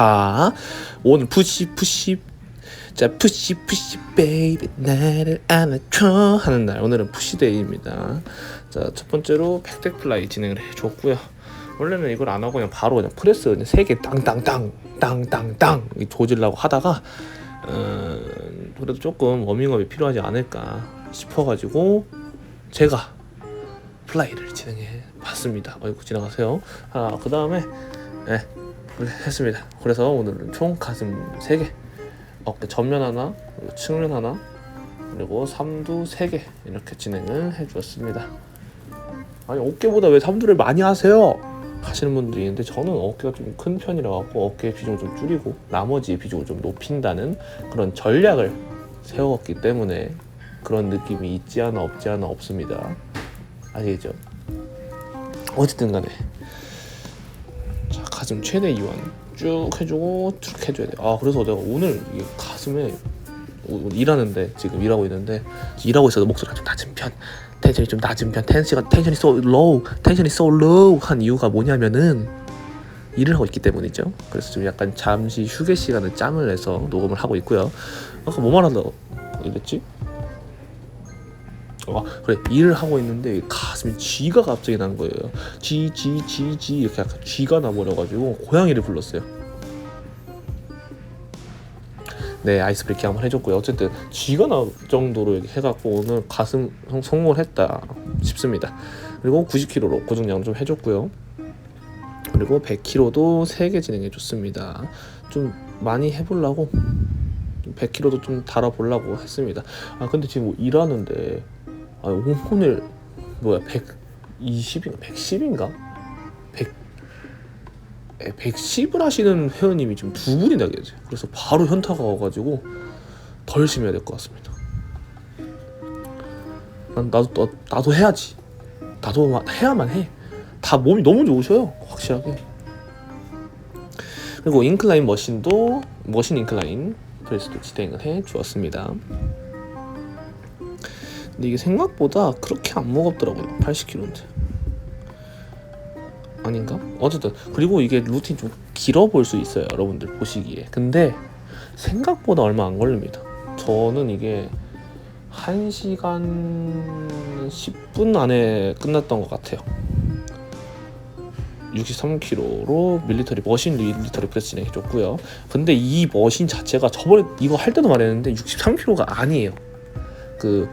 자 오늘 푸시 푸시 자 푸시 푸시 베이비 나를 안아줘 하는 날 오늘은 푸시데이입니다 자 첫 번째로 백덱 플라이 진행을 해줬고요 원래는 이걸 안 하고 그냥 바로 그냥 프레스 그냥 세개 땅땅땅 땅땅땅 이 조질라고 하다가 어, 그래도 조금 워밍업이 필요하지 않을까 싶어가지고 제가 플라이를 진행해 봤습니다. 어이구 지나가세요. 아, 그 다음에 네, 했습니다. 그래서 오늘은 총 가슴 3개, 어깨 전면 하나, 그리고 측면 하나, 그리고 삼두 3개 이렇게 진행을 해주었습니다. 아니 어깨보다 왜 삼두를 많이 하세요? 하시는 분들이 있는데 저는 어깨가 좀 큰 편이라 갖고 어깨의 비중을 좀 줄이고 나머지 비중을 좀 높인다는 그런 전략을 세웠기 때문에 그런 느낌이 있지 않아 없지 않아 없습니다. 아시겠죠? 어쨌든 간에 자 가슴 최대 이완 쭉 해주고 쭉 해줘야 돼. 아 그래서 내가 오늘 이 가슴에 오- 일하는데 지금 일하고 있는데 일하고 있어도 목소리가 좀 낮은 편 텐션이 좀 낮은 편 텐션이 텐션이 so low 텐션이 so low 한 이유가 뭐냐면은 일을 하고 있기 때문이죠. 그래서 좀 약간 잠시 휴게 시간을 짬을 내서 녹음을 하고 있고요. 아까 뭐 말하다가 이랬지? 아 그래 일을 하고 있는데 이 가슴이 쥐가 갑자기 난 거예요. 쥐 쥐 쥐 쥐 이렇게 약간 쥐가 나버려가지고 고양이를 불렀어요. 네 아이스 브레이킹 한번 해줬고요. 어쨌든 쥐가 날 정도로 이렇게 해갖고 오늘 가슴 성- 성공을 했다 싶습니다. 그리고 90kg로 고정량 좀 해줬고요. 그리고 100kg도 3개 진행해줬습니다. 좀 많이 해보려고 100kg도 좀 달아보려고 했습니다. 아 근데 지금 뭐 일하는데 아 오늘 뭐야 120인가 110인가 100 에, 110을 하시는 회원님이 지금 두 분이나 계세요. 그래서 바로 현타가 와가지고 더 열심히 해야 될 것 같습니다. 난 나도 나, 나도 해야지. 나도 마- 해야만 해. 다 몸이 너무 좋으셔요. 확실하게. 그리고 인클라인 머신도 머신 인클라인 프레스도 진행을 해 주었습니다. 근데 이게 생각보다 그렇게 안 무겁더라고요. 80kg인데. 아닌가? 어쨌든 그리고 이게 루틴 좀 길어 보일 수 있어요. 여러분들 보시기에. 근데 생각보다 얼마 안 걸립니다. 저는 이게 1시간 10분 안에 끝났던 것 같아요. 63kg로 밀리터리 머신 밀리터리 프레스 진행해줬고요. 근데 이 머신 자체가 저번에 이거 할 때도 말했는데 63kg가 아니에요. 그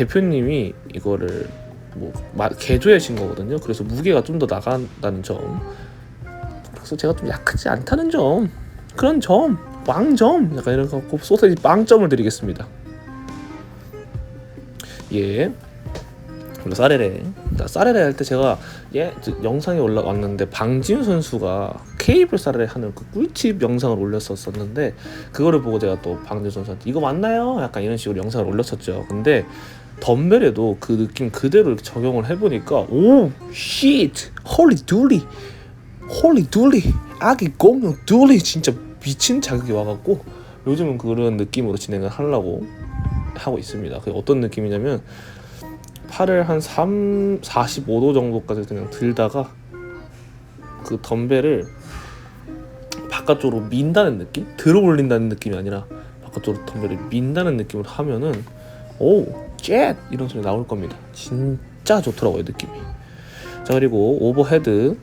대표님이 이거를 뭐 마- 개조하신 거거든요. 그래서 무게가 좀 더 나간다는 점. 그래서 제가 좀 약하지 않다는 점. 그런 점, 왕점, 약간 이런 거 갖고 소세지 빵점을 드리겠습니다. 예. 그리고 사레레. 나 사레레 할 때 제가 예저 영상이 올라왔는데 방지훈 선수가 케이블 사레레 하는 그 꿀팁 영상을 올렸었었는데 그거를 보고 제가 또 방지훈 선수한테 이거 맞나요? 약간 이런 식으로 영상을 올렸었죠. 근데 덤벨에도 그 느낌 그대로 이렇게 적용을 해보니까 오 쉣, 홀리 둘리, 홀리 둘리, 아기 공룡 둘리 진짜 미친 자극이 와갖고 요즘은 그런 느낌으로 진행을 하려고 하고 있습니다. 그 어떤 느낌이냐면 팔을 한 3, 45도 정도까지 그냥 들다가 그 덤벨을 바깥쪽으로 민다는 느낌? 들어 올린다는 느낌이 아니라 바깥쪽으로 덤벨을 민다는 느낌으로 하면은 오, jet 이런 소리 나올 겁니다. 진짜 좋더라고요 느낌이. 자 그리고 오버헤드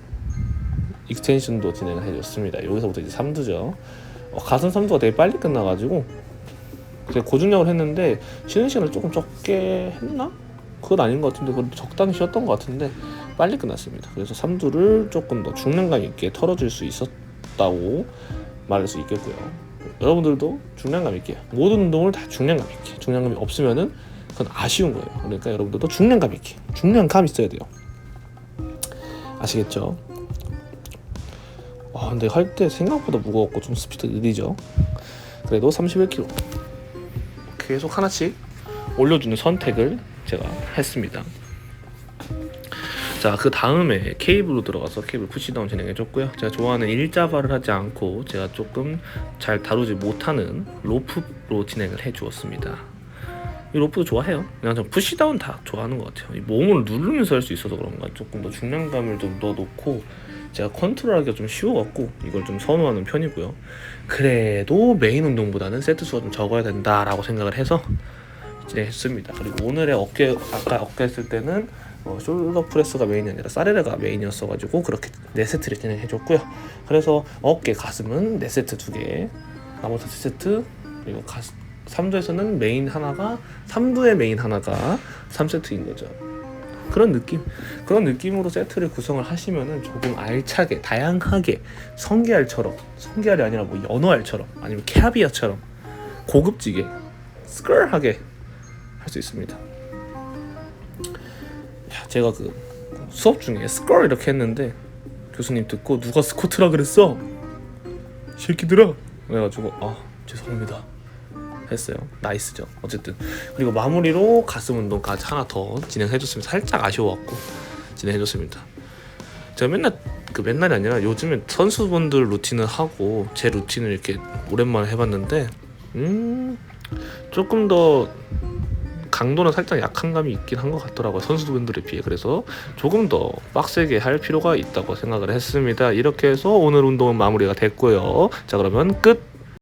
익스텐션도 진행을 해줬습니다. 여기서부터 이제 3두죠. 어, 가슴 3두가 되게 빨리 끝나가지고 제가 고중량을 했는데 쉬는 시간을 조금 적게 했나? 그건 아닌 것 같은데 그건 적당히 쉬었던 것 같은데 빨리 끝났습니다. 그래서 3두를 조금 더 중량감 있게 털어줄 수 있었다고 말할 수 있겠고요. 여러분들도 중량감 있게 모든 운동을 다 중량감 있게 중량감이 없으면은 그건 아쉬운 거예요. 그러니까 여러분들도 중량감 있게 중량감 있어야 돼요. 아시겠죠? 아 근데 할 때 생각보다 무거웠고 좀 스피드 느리죠. 그래도 31kg 계속 하나씩 올려주는 선택을 제가 했습니다. 자, 그 다음에 케이블로 들어가서 케이블 푸시다운 진행해줬고요. 제가 좋아하는 일자발을 하지 않고 제가 조금 잘 다루지 못하는 로프로 진행을 해주었습니다. 이 로프도 좋아해요. 그냥 저 푸시다운 다 좋아하는 것 같아요. 이 몸을 누르면서 할 수 있어서 그런가 조금 더 중량감을 좀 넣어놓고 제가 컨트롤하기가 좀 쉬워갖고 이걸 좀 선호하는 편이고요. 그래도 메인 운동보다는 세트 수가 좀 적어야 된다라고 생각을 해서 진행했습니다. 그리고 오늘의 어깨 아까 어깨 했을 때는 어, 숄더 프레스가 메인이 아니라 사레레가 메인이었어가지고 그렇게 네 세트를 진행해줬고요. 그래서 어깨 가슴은 네 세트 두 개, 나머지 세 세트 그리고 가슴 3두에서는 메인 하나가 3두의 메인 하나가 3세트인 거죠. 그런 느낌 그런 느낌으로 세트를 구성을 하시면은 조금 알차게 다양하게 성게알처럼 성게알이 아니라 뭐 연어알처럼 아니면 캐비아처럼 고급지게 스컬하게 할 수 있습니다. 야, 제가 그 수업 중에 스컬 이렇게 했는데 교수님 듣고 누가 스쿼트라 그랬어? 새끼들아 그래가지고 아 죄송합니다 했어요. 나이스죠. 어쨌든. 그리고 마무리로 가슴 운동까지 하나 더 진행해줬으면 살짝 아쉬워갖고 진행해줬습니다. 제가 맨날 그 맨날이 아니라 요즘에 선수분들 루틴을 하고 제 루틴을 이렇게 오랜만에 해봤는데 음 조금 더 강도는 살짝 약한 감이 있긴 한 것 같더라고요. 선수분들에 비해. 그래서 조금 더 빡세게 할 필요가 있다고 생각을 했습니다. 이렇게 해서 오늘 운동은 마무리가 됐고요. 자 그러면 끝